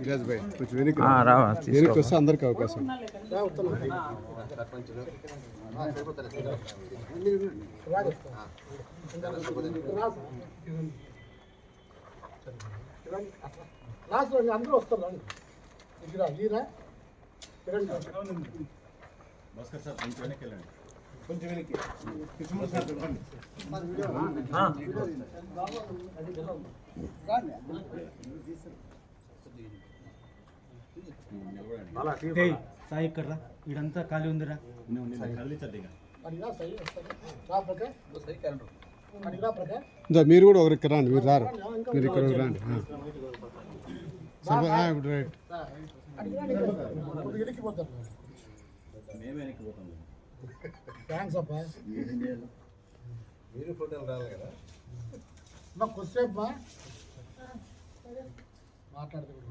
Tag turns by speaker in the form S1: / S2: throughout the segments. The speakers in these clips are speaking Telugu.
S1: రాజ్ భాయ్ కొంచెం వెనక్కి
S2: ఆ,
S1: రా.
S2: రావా
S1: వెనక్కి వస్తే అందరికి అవకాశం.
S3: లాస్ట్ రండి అందరూ వస్తారు రండి ఇక్కడ ఈరా రండి కొంచెం వెనక్కి కృష్ణమూర్తి సార్ రండి.
S4: ఏయ్, సాయి ఇక్కడ ఇడంతా ఖాళీ ఉందిరా.
S1: మీరు కూడా ఒకరికి రాండి మీరు రారు. మీరు ఇక్కడ రాండి రైట్.
S3: థ్యాంక్స్ అప్ప
S5: మీరు ఫోటోలు రావాలి కదా.
S3: నాకు కొద్దిసేపు మా మాట్లాడితే కూడా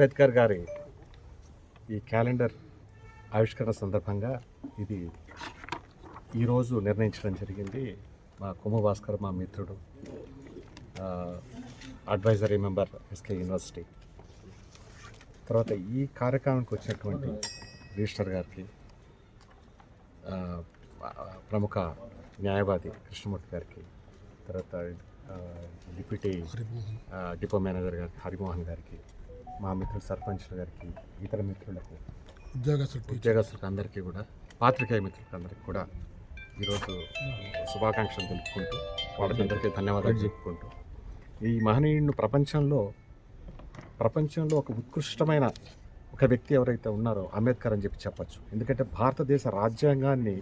S5: అంబేద్కర్ గారి ఈ క్యాలెండర్ ఆవిష్కరణ సందర్భంగా ఇది ఈరోజు నిర్ణయించడం జరిగింది. మా కుమభాస్కర్ మా మిత్రుడు అడ్వైజరీ మెంబర్ ఎస్కే యూనివర్సిటీ. తర్వాత ఈ కార్యక్రమానికి వచ్చినటువంటి రిజిస్టర్ గారికి ప్రముఖ న్యాయవాది కృష్ణమూర్తి గారికి తర్వాత డిప్యూటీ డిపో మేనేజర్ గారికి హరిమోహన్ గారికి మా మిత్రులు సర్పంచ్ గారికి ఇతర మిత్రులకు
S3: ఉద్యోగస్తులు
S5: ఉద్యోగస్తులకు అందరికీ కూడా పాత్రికేయ మిత్రులకు అందరికీ కూడా ఈరోజు శుభాకాంక్షలు తెలుపుకుంటూ వాళ్ళకందరికీ ధన్యవాదాలు చెప్పుకుంటూ ఈ మహనీయుడిని ప్రపంచంలో ప్రపంచంలో ఒక ఉత్కృష్టమైన ఒక వ్యక్తి ఎవరైతే ఉన్నారో అంబేద్కర్ అని చెప్పి చెప్పచ్చు. ఎందుకంటే భారతదేశ రాజ్యాంగాన్ని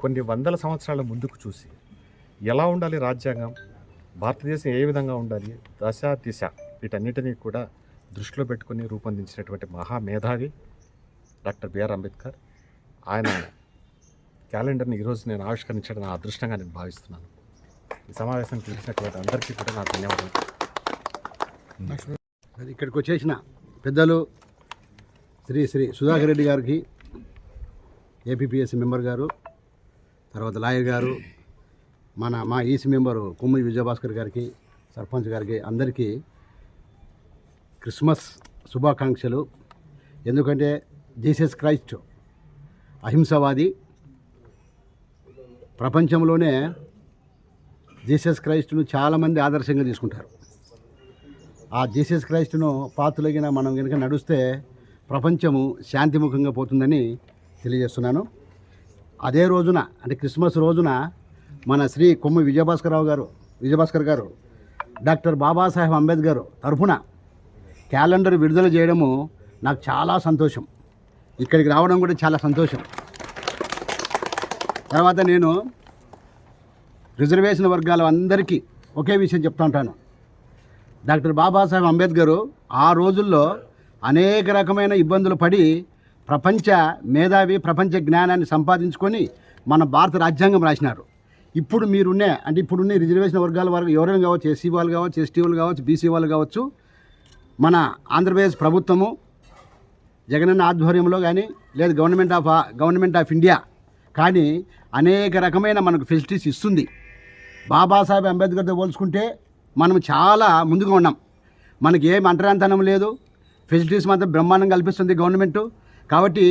S5: కొన్ని వందల సంవత్సరాల ముందుకు చూసి ఎలా ఉండాలి రాజ్యాంగం భారతదేశం ఏ విధంగా ఉండాలి దశ దిశ వీటన్నిటినీ కూడా దృష్టిలో పెట్టుకుని రూపొందించినటువంటి మహామేధావి డాక్టర్ బిఆర్ అంబేద్కర్. ఆయన క్యాలెండర్ని ఈరోజు నేను ఆవిష్కరించడం నా అదృష్టంగా నేను భావిస్తున్నాను. ఈ సమావేశం పిలిచినటువంటి అందరికీ కూడా నా ధన్యవాదాలు.
S6: ఇక్కడికి వచ్చేసిన పెద్దలు శ్రీ శ్రీ సుధాకర్ రెడ్డి గారికి ఏపీపీఎస్సీ మెంబర్ గారు తర్వాత లాయర్ గారు మన మా ఈసీ మెంబరు కుమ్మి విజయభాస్కర్ గారికి సర్పంచ్ గారికి అందరికీ క్రిస్మస్ శుభాకాంక్షలు. ఎందుకంటే జీసస్ క్రైస్ట్ అహింసవాది. ప్రపంచంలోనే జీసస్ క్రైస్ట్ను చాలామంది ఆదర్శంగా తీసుకుంటారు. ఆ జీసస్ క్రైస్ట్ను పాతులగిన మనం కనుక నడుస్తే ప్రపంచము శాంతిముఖంగా పోతుందని తెలియజేస్తున్నాను. అదే రోజున అంటే క్రిస్మస్ రోజున మన శ్రీ కొమ్మి విజయభాస్కరరావు గారు విజయభాస్కర్ గారు డాక్టర్ బాబాసాహెబ్ అంబేద్కర్ తరఫున క్యాలెండర్ విడుదల చేయడము నాకు చాలా సంతోషం. ఇక్కడికి రావడం కూడా చాలా సంతోషం. తర్వాత నేను రిజర్వేషన్ వర్గాల అందరికీ ఒకే విషయం చెప్తా ఉంటాను. డాక్టర్ బాబాసాహెబ్ అంబేద్కర్ ఆ రోజుల్లో అనేక రకమైన ఇబ్బందులు పడి ప్రపంచ మేధావి ప్రపంచ జ్ఞానాన్ని సంపాదించుకొని మన భారత రాజ్యాంగం రాసినారు. ఇప్పుడు మీరున్నే అంటే ఇప్పుడున్న రిజర్వేషన్ వర్గాల వారు ఎవరైనా కావచ్చు ఎస్సీ వాళ్ళు కావచ్చు ఎస్టీ వాళ్ళు కావచ్చు బీసీ వాళ్ళు కావచ్చు మన ఆంధ్రప్రదేశ్ ప్రభుత్వము జగనన్న ఆధ్వర్యంలో కానీ లేదు government of government of India కానీ అనేక రకమైన మనకు ఫెసిలిటీస్ ఇస్తుంది. బాబాసాహెబ్ అంబేద్కర్తో పోల్చుకుంటే మనం చాలా ముందుగా ఉన్నాం. మనకి ఏం అంటరాంతనం లేదు. ఫెసిలిటీస్ మాత్రం బ్రహ్మాండం కల్పిస్తుంది గవర్నమెంటు. కాబట్టి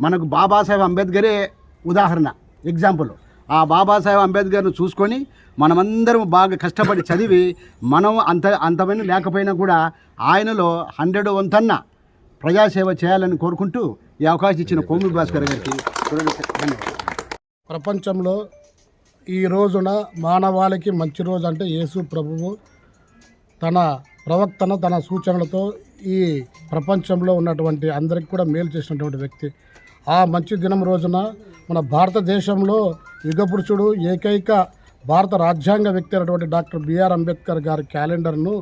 S6: మనకు బాబాసాహెబ్ అంబేద్కరే ఉదాహరణ ఎగ్జాంపుల్. ఆ బాబాసాహెబ్ అంబేద్కర్ను చూసుకొని మనమందరం బాగా కష్టపడి చదివి మనం అంత అంతమైన లేకపోయినా కూడా ఆయనలో హండ్రెడ్ వంతన్న ప్రజాసేవ చేయాలని కోరుకుంటూ ఈ అవకాశం ఇచ్చిన కోమి భాస్కర్ గారికి
S3: ప్రపంచంలో ఈ రోజున మానవాళికి మంచి రోజు అంటే యేసు ప్రభువు. తన ప్రవక్తన తన సూచనలతో ఈ ప్రపంచంలో ఉన్నటువంటి అందరికి కూడా మేలు చేసినటువంటి వ్యక్తి. ఆ మంచి దినం రోజున మన భారతదేశంలో యుగపురుషుడు ఏకైక భారత రాజ్యాంగ వ్యక్తి అయినటువంటి డాక్టర్ బిఆర్ అంబేద్కర్ గారి క్యాలెండర్ను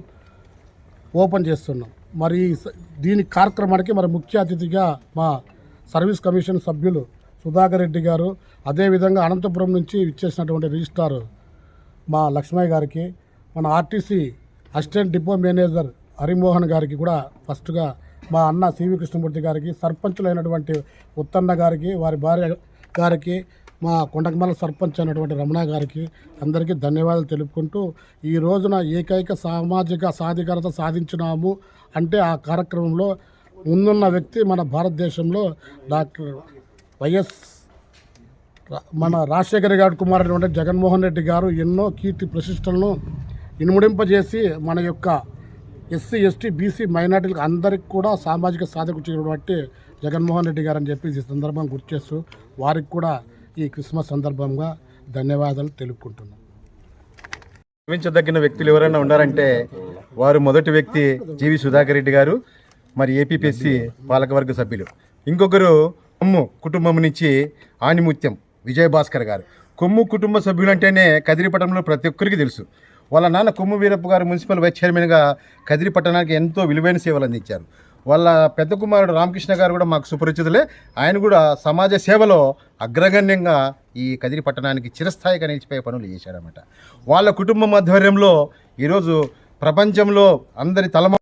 S3: ఓపెన్ చేస్తున్నాం. మరి స- దీని కార్యక్రమానికి మరి ముఖ్య అతిథిగా మా సర్వీస్ కమిషన్ సభ్యులు సుధాకర్ రెడ్డి గారు అదేవిధంగా అనంతపురం నుంచి ఇచ్చేసినటువంటి రిజిస్ట్రార్ మా లక్ష్మయ్య గారికి మన RTC assistant depot manager Harimohan గారికి కూడా ఫస్ట్గా మా అన్న సివి కృష్ణమూర్తి గారికి సర్పంచులైనటువంటి ఉత్తన్న గారికి వారి భార్య గారికి మా కొండకమల సర్పంచ్ అయినటువంటి రమణ గారికి అందరికీ ధన్యవాదాలు తెలుపుకుంటూ ఈ రోజున ఏకైక సామాజిక సాధికారత సాధించినాము అంటే ఆ కార్యక్రమంలో ముందున్న వ్యక్తి మన భారతదేశంలో డాక్టర్ వైఎస్ మన రాజశేఖర గారి కుమారుడు జగన్మోహన్ రెడ్డి గారు ఎన్నో కీర్తి ప్రతిష్టలను ఇనుముడింపజేసి మన యొక్క ఎస్సీ ఎస్టీ బీసీ మైనార్టీలకు అందరికి కూడా సామాజిక సాధకు చేయబట్టి జగన్మోహన్ రెడ్డి గారు అని చెప్పి ఈ సందర్భంగా గుర్తు చేస్తూ వారికి కూడా ఈ క్రిస్మస్ సందర్భంగా ధన్యవాదాలు తెలుపుకుంటున్నాను
S6: భావించదగిన వ్యక్తులు ఎవరైనా ఉన్నారంటే వారు మొదటి వ్యక్తి జీవి సుధాకర్ రెడ్డి గారు మరి ఏపీపీఎస్సి పాలకవర్గ సభ్యులు. ఇంకొకరు కొమ్ము కుటుంబం నుంచి ఆణిముత్యం విజయభాస్కర్ గారు. కొమ్ము కుటుంబ సభ్యులంటేనే కదిరిపట్నంలో ప్రతి ఒక్కరికి తెలుసు. వాళ్ళ నాన్న కొమ్ము వీరప్ప గారు మున్సిపల్ వైస్ చైర్మన్గా కదిరి పట్టణానికి ఎంతో విలువైన సేవలు అందించారు. వాళ్ళ పెద్ద కుమారుడు రామకృష్ణ గారు కూడా మాకు సుపరిచితులే. ఆయన కూడా సమాజ సేవలో అగ్రగణ్యంగా ఈ కదిరి పట్టణానికి చిరస్థాయిగా నిలిచిపోయే పనులు చేశారన్నమాట. వాళ్ళ కుటుంబం ఆధ్వర్యంలో ఈరోజు ప్రపంచంలో అందరి తలమ